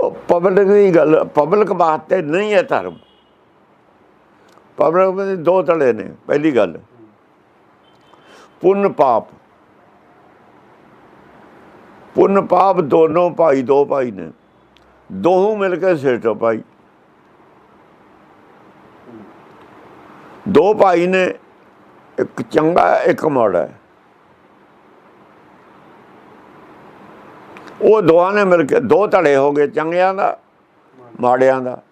ਉਹ ਪਬਲਿਕ ਦੀ ਗੱਲ ਪਬਲਿਕ ਵਾਸਤੇ ਨਹੀਂ ਹੈ ਧਰਮ। ਪਬਲਿਕ ਦੇ ਦੋ ਤਲੇ ਨੇ, ਪਹਿਲੀ ਗੱਲ। ਪੁੰਨ ਪਾਪ। ਪੁੰਨ ਪਾਪ ਦੋਨੋਂ ਭਾਈ, ਦੋ ਭਾਈ ਨੇ। ਦੋਹੋਂ ਮਿਲ ਕੇ ਸੇਟੋ ਭਾਈ ਦੋ ਭਾਈ ਨੇ, ਇੱਕ ਚੰਗਾ, ਇੱਕ ਮਾੜਾ। ਉਹ ਦੋਹਾਂ ਨੇ ਮਿਲ ਕੇ ਦੋ ਧੜੇ ਹੋ ਗਏ ਚੰਗਿਆਂ ਦਾ, ਮਾੜਿਆਂ ਦਾ।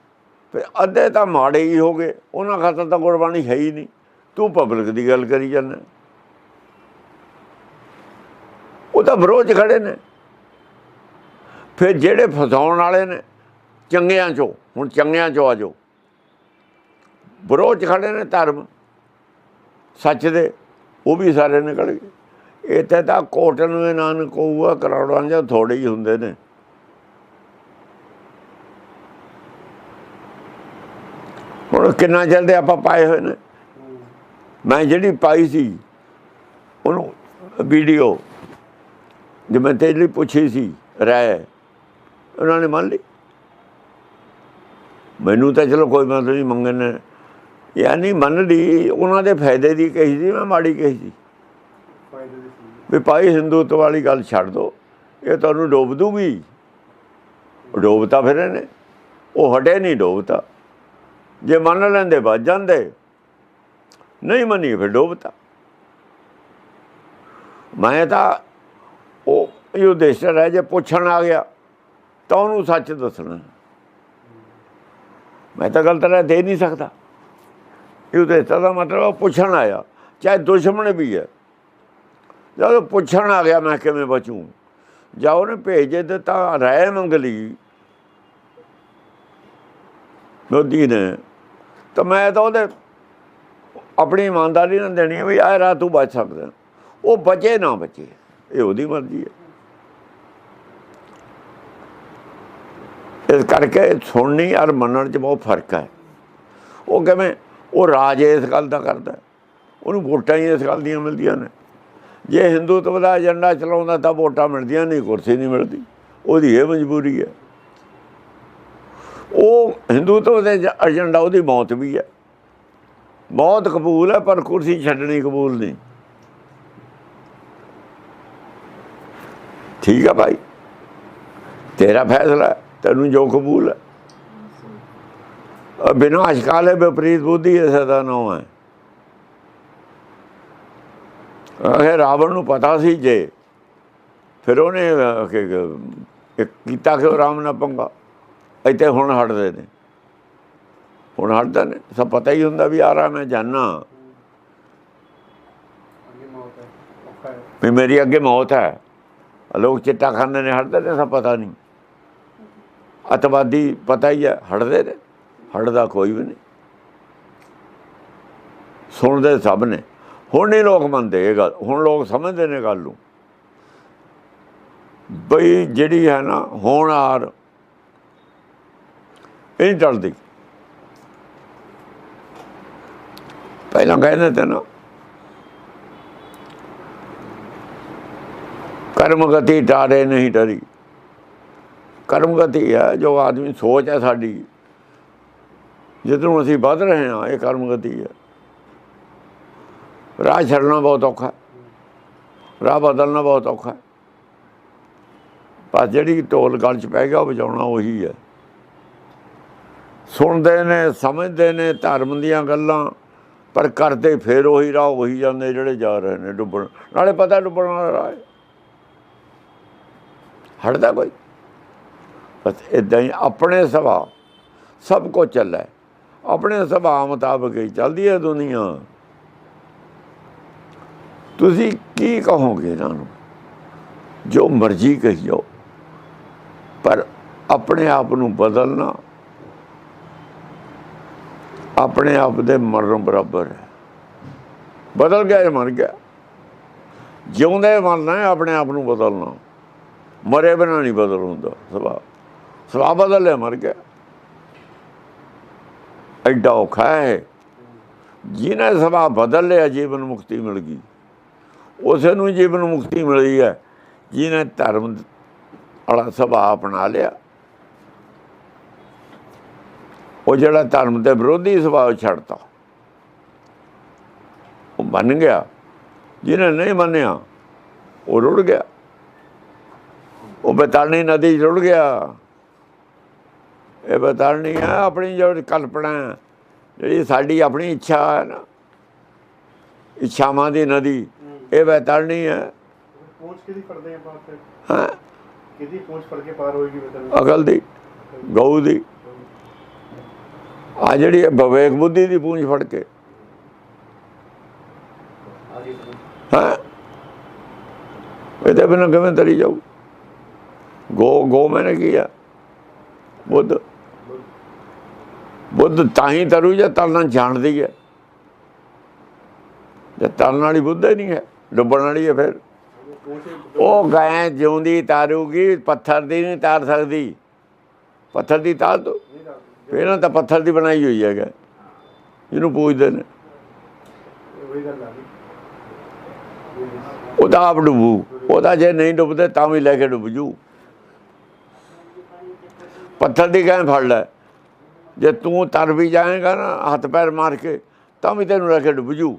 ਫਿਰ ਅੱਧੇ ਤਾਂ ਮਾੜੇ ਹੀ ਹੋ ਗਏ, ਉਹਨਾਂ ਖਾਤਰ ਤਾਂ ਗੁਰਬਾਣੀ ਹੈ ਹੀ ਨਹੀਂ। ਤੂੰ ਪਬਲਿਕ ਦੀ ਗੱਲ ਕਰੀ ਜਾਂਦਾ। ਉਹ ਤਾਂ ਵਿਰੋਧ 'ਚ ਖੜੇ ਨੇ। ਫਿਰ ਜਿਹੜੇ ਫਸਾਉਣ ਵਾਲੇ ਨੇ, ਚੰਗਿਆਂ ਚੋਂ, ਹੁਣ ਚੰਗਿਆਂ ਚੋਂ ਆ ਜਾਓ। ਵਿਰੋਧ 'ਚ ਖੜੇ ਨੇ ਧਰਮ। ਸੱਚ ਦੇ, ਉਹ ਵੀ ਸਾਰੇ ਨਿਕਲ ਗਏ। ਇੱਥੇ ਤਾਂ ਕੋਟ ਨੂੰ ਨਾਨਕ ਕਹੂਗਾ ਕਰੋੜਾਂ ਜਾਂ ਥੋੜੇ ਹੀ ਹੁੰਦੇ ਨੇ। ਹੁਣ ਕਿੰਨਾ ਚਿਰ ਦੇ ਆਪਾਂ ਪਾਏ ਹੋਏ ਨੇ? ਮੈਂ ਜਿਹੜੀ ਪਾਈ ਸੀ, ਉਹਨੂੰ ਵੀਡੀਓ, ਜਿਵੇਂ ਤੇਰੇ ਲਈ ਪੁੱਛੀ ਸੀ, ਰਾਏ, ਉਹਨਾਂ ਨੇ ਮੰਨ ਲਈ? ਮੈਨੂੰ ਤਾਂ ਚਲੋ ਕੋਈ ਮਤਲਬ ਨਹੀਂ ਮੰਗਣ ਨੇ। ਯਾਨੀ ਮੰਨ ਲਈ, ਉਹਨਾਂ ਦੇ ਫਾਇਦੇ ਦੀ ਕਹੀ ਸੀ, ਮੈਂ ਮਾੜੀ ਕਹੀ ਸੀ। ਵੀ ਭਾਈ ਹਿੰਦੂਤਵ ਵਾਲੀ ਗੱਲ ਛੱਡ ਦੋ, ਇਹ ਤੁਹਾਨੂੰ ਡੋਬ ਦੂਗੀ। ਡੋਬਤਾ ਫਿਰ ਇਹਨੇ, ਉਹ ਹਟੇ ਨਹੀਂ ਡੋਬਤਾ। ਜੇ ਮੰਨ ਲੈਂਦੇ, ਵੱਜ ਜਾਂਦੇ, ਨਹੀਂ ਮੰਨੀ ਫਿਰ ਡੋਬਤਾ। ਮੈਂ ਤਾਂ ਉਹ ਇਹ ਉਦੇਸ਼ਰ ਹੈ ਜੇ ਪੁੱਛਣ ਆ ਗਿਆ, ਤਾਂ ਉਹਨੂੰ ਸੱਚ ਦੱਸਣਾ। ਮੈਂ ਤਾਂ ਗਲਤ ਰਹਿ ਦੇ ਨਹੀਂ ਸਕਦਾ। ਇਹ ਉਦੇਸ਼ਰ ਦਾ ਮਤਲਬ ਉਹ ਪੁੱਛਣ ਆਇਆ, ਚਾਹੇ ਦੁਸ਼ਮਣ ਵੀ ਹੈ। ਜਦੋਂ ਪੁੱਛਣ ਆ ਗਿਆ ਮੈਂ ਕਿਵੇਂ ਬਚੂੰ? ਜਾਂ ਉਹਨੇ ਭੇਜ ਦਿੱਤਾ ਰਹਿ ਮੰਗ ਲਈ। ਮੋਦੀ ਨੇ। ਤਾਂ ਮੈਂ ਤਾਂ ਉਹਦੇ ਆਪਣੀ ਇਮਾਨਦਾਰੀ ਨਾਲ ਦੇਣੀ ਹੈ ਵੀ ਆਹ ਰਾਤ ਤੂੰ ਬਚ ਸਕਦਾ। ਉਹ ਬਚੇ ਨਾ ਬਚੇ, ਇਹ ਉਹਦੀ ਮਰਜ਼ੀ ਹੈ ਇਸ ਕਰਕੇ ਸੁਣਨੀ ਔਰ ਮੰਨਣ 'ਚ ਬਹੁਤ ਫ਼ਰਕ ਹੈ। ਉਹ ਕਿਵੇਂ, ਉਹ ਰਾਜ ਇਸ ਗੱਲ ਦਾ ਕਰਦਾ। ਉਹਨੂੰ ਵੋਟਾਂ ਹੀ ਇਸ ਗੱਲ ਦੀਆਂ ਮਿਲਦੀਆਂ ਨੇ। ਜੇ ਹਿੰਦੂਤਵ ਦਾ ਏਜੰਡਾ ਚਲਾਉਂਦਾ ਤਾਂ ਵੋਟਾਂ ਮਿਲਦੀਆਂ ਨਹੀਂ, ਕੁਰਸੀ ਨਹੀਂ ਮਿਲਦੀ। ਉਹਦੀ ਇਹ ਮਜਬੂਰੀ ਹੈ। ਉਹ ਹਿੰਦੂਤਵ ਦੇ ਏਜੰਡਾ, ਉਹਦੀ ਮੌਤ ਵੀ ਹੈ। ਮੌਤ ਕਬੂਲ ਹੈ, ਪਰ ਕੁਰਸੀ ਛੱਡਣੀ ਕਬੂਲ ਨਹੀਂ। ਠੀਕ ਹੈ ਭਾਈ। ਤੇਰਾ ਫੈਸਲਾ ਤੈਨੂੰ ਜੋ ਕਬੂਲ ਹੈ। ਬਿਨਾਂ ਬਿਨਾਸ਼ ਵਿਪਰੀਤ ਬੁੱਧੀ ਹੈ, ਸਦਾ ਨਾਮ ਹੈ। ਇਹ ਰਾਵਣ ਨੂੰ ਪਤਾ ਸੀ ਜੇ। ਫਿਰ ਉਹਨੇ ਕੀਤਾ ਕਿ- ਉਹ ਰਾਮ ਨਾਲ ਪੰਗਾ? ਇੱਥੇ ਹੁਣ ਹਟਦੇ ਨੇ। ਹੁਣ ਹਟਦੇ ਨੇ। ਸਭ ਪਤਾ ਹੀ ਹੁੰਦਾ ਵੀ ਆ ਰਹਾ ਮੈਂ ਜਾਨਾ। ਵੀ ਮੇਰੀ ਅੱਗੇ ਮੌਤ ਹੈ। ਲੋਕ ਚਿੱਟਾ ਖਾਂਦੇ ਨੇ, ਹਟਦੇ ਨੇ, ਸਭ ਪਤਾ ਨਹੀਂ। ਅਤਵਾਦੀ ਪਤਾ ਹੀ ਹੈ, ਹਟਦੇ ਨੇ। ਹਟਦਾ ਕੋਈ ਵੀ ਨਹੀਂ। ਸੁਣਦੇ ਸਭ ਨੇ। ਹੁਣ ਨਹੀਂ ਲੋਕ ਮੰਨਦੇ ਇਹ ਗੱਲ, ਹੁਣ ਲੋਕ ਸਮਝਦੇ ਨੇ ਗੱਲ ਨੂੰ। ਬਈ ਜਿਹੜੀ ਹੈ ਨਾ ਹੋਣਹਾਰ ਇਹ ਨਹੀਂ ਟਲਦੀ। ਪਹਿਲਾਂ ਕਹਿੰਦੇ ਤੇ ਨਾ, ਕਰਮ ਗਤੀ ਟਾਰੇ ਨਹੀਂ ਟਰੀ ਕਰਮ ਗਤੀ ਹੈ, ਜੋ ਆਦਮੀ ਸੋਚ ਹੈ ਸਾਡੀ ਜਿੱਧਰੋਂ ਅਸੀਂ ਵੱਧ ਰਹੇ ਹਾਂ, ਇਹ ਕਰਮ ਗਤੀ ਹੈ। ਰਾਹ ਛੱਡਣਾ ਬਹੁਤ ਔਖਾ। ਰਾਹ ਬਦਲਣਾ ਬਹੁਤ ਔਖਾ। ਪਰ ਜਿਹੜੀ ਢੋਲ ਗਲ ਚ ਪੈ ਗਿਆ, ਉਹ ਵਜਾਉਣਾ ਉਹੀ ਹੈ। ਸੁਣਦੇ ਨੇ, ਸਮਝਦੇ ਨੇ ਧਰਮ ਦੀਆਂ ਗੱਲਾਂ, ਪਰ ਕਰਦੇ ਫੇਰ ਉਹੀ ਰਾਹ, ਉਹੀ ਜਾਂਦੇ ਜਿਹੜੇ ਜਾ ਰਹੇ ਨੇ ਡੁੱਬਣ। ਨਾਲੇ ਪਤਾ ਡੁੱਬਣ ਵਾਲਾ ਰਾਹ ਹੈ। ਹਟਦਾ ਕੋਈ? ਬਸ ਇਦਾਂ ਹੀ ਆਪਣੇ ਸੁਭਾਅ ਸਭ ਕੁਝ ਚੱਲਦਾ ਆਪਣੇ ਸੁਭਾਅ ਮੁਤਾਬਕ ਹੀ ਚੱਲਦੀ ਹੈ ਦੁਨੀਆ। ਤੁਸੀਂ ਕੀ ਕਹੋਗੇ ਇਹਨਾਂ ਨੂੰ? ਜੋ ਮਰਜ਼ੀ ਕਹੀ ਜਾਓ ਪਰ ਆਪਣੇ ਆਪ ਨੂੰ ਬਦਲਣਾ ਆਪਣੇ ਆਪ ਦੇ ਮਰਨ ਬਰਾਬਰ ਹੈ। ਬਦਲ ਗਿਆ ਜਾਂ ਮਰ ਗਿਆ? ਜਿਉਂਦੇ ਮਰਨਾ ਹੈ, ਆਪਣੇ ਆਪ ਨੂੰ ਬਦਲਣਾ। ਮਰੇ ਬਿਨਾਂ ਨਹੀਂ ਬਦਲ ਹੁੰਦਾ, ਸੁਭਾਅ। ਸੁਭਾਅ ਬਦਲ ਲਿਆ, ਮਰ ਗਿਆ। ਐਡਾ ਔਖਾ ਹੈ। ਜਿਹਨੇ ਸੁਭਾਅ ਬਦਲ ਲਿਆ, ਜੀਵਨ ਮੁਕਤੀ ਮਿਲ ਗਈ। ਉਸੇ ਨੂੰ ਜੀਵਨ ਮੁਕਤੀ ਮਿਲੀ ਹੈ। ਜਿਹਨੇ ਧਰਮ ਵਾਲਾ ਸੁਭਾਅ ਅਪਣਾ ਲਿਆ ਉਹ ਜਿਹੜਾ ਧਰਮ ਦੇ ਵਿਰੋਧੀ ਸੁਭਾਅ ਛੱਡਤਾ ਉਹ ਮੰਨ ਗਿਆ। ਜਿਹਨੇ ਨਹੀਂ ਮੰਨਿਆ ਉਹ ਰੁੜ ਗਿਆ। ਉਹ ਬੇਤਾਲਣੀ ਨਦੀ ਰੁੜ ਗਿਆ। ਇਹ ਬੇਤਾਲਣੀ ਹੈ ਆਪਣੀ ਜਿਹੜੀ ਕਲਪਨਾ ਹੈ, ਜਿਹੜੀ ਸਾਡੀ ਆਪਣੀ ਇੱਛਾ ਹੈ ਨਾ ਇੱਛਾਵਾਂ ਦੀ ਨਦੀ। ਇਹ ਬੇਤਾਲਣੀ ਹੈ ਪਹੁੰਚ ਕਿਹਦੀ ਫੜਦੇ ਆਪਾਂ ਫਿਰ ਹਾਂ। ਕਿਹਦੀ ਪਹੁੰਚ ਫੜ ਕੇ ਪਾਰ ਹੋਏਗੀ ਬਤਨ ਅਕਲ ਦੀ ਗਊ ਦੀ। ਆ ਜਿਹੜੀ ਵਿਵੇਕ ਬੁੱਧੀ ਦੀ ਪੂੰਝ ਫੜ ਕੇ। ਹਾਂ। ਇਹਦੇ ਬਿਨਾਂ ਕਿਵੇਂ ਤਰੀ ਜਾਊ। ਗੋ ਗੋ ਮੈਨੇ ਕੀਆ ਬੁੱਧ। ਬੁੱਧ ਤਾਂ ਹੀ ਤਰੂ ਜੇ ਤਰਨਾ ਜਾਣਦੀ ਹੈ ਜੇ ਤਰਨ ਵਾਲੀ ਬੁੱਧ ਹੀ ਨਹੀਂ ਹੈ। ਡੁੱਬਣ ਵਾਲੀ ਹੈ ਫਿਰ। ਉਹ ਗਾਂ ਜਿਉਂਦੀ ਤਾਰੂਗੀ, ਪੱਥਰ ਦੀ ਨਹੀਂ ਤਾਰ ਸਕਦੀ। ਪੱਥਰ ਦੀ ਤਾਰ ਦੋ ਨਹੀਂ ਦੱਸਦੇ ਪਹਿਲਾਂ ਤਾਂ ਪੱਥਰ ਦੀ ਬਣਾਈ ਹੋਈ ਹੈਗਾ। ਇਹਨੂੰ ਪੂਜਦੇ ਨੇ। ਉਹੀ ਉਹ ਤਾਂ ਆਪ ਡੁੱਬੂ। ਉਹਦਾ ਜੇ ਨਹੀਂ ਡੁੱਬਦੇ ਤਾਂ ਵੀ ਲੈ ਕੇ ਡੁੱਬ ਜੂ। ਪੱਥਰ ਦੀ ਗਾਂ ਫੜ ਲੈ। ਜੇ ਤੂੰ ਤਰ ਵੀ ਜਾਏਗਾ ਨਾ, ਹੱਥ ਪੈਰ ਮਾਰ ਕੇ, ਤਾਂ ਵੀ ਤੈਨੂੰ ਲੈ ਕੇ ਡੁੱਬ ਜੂ।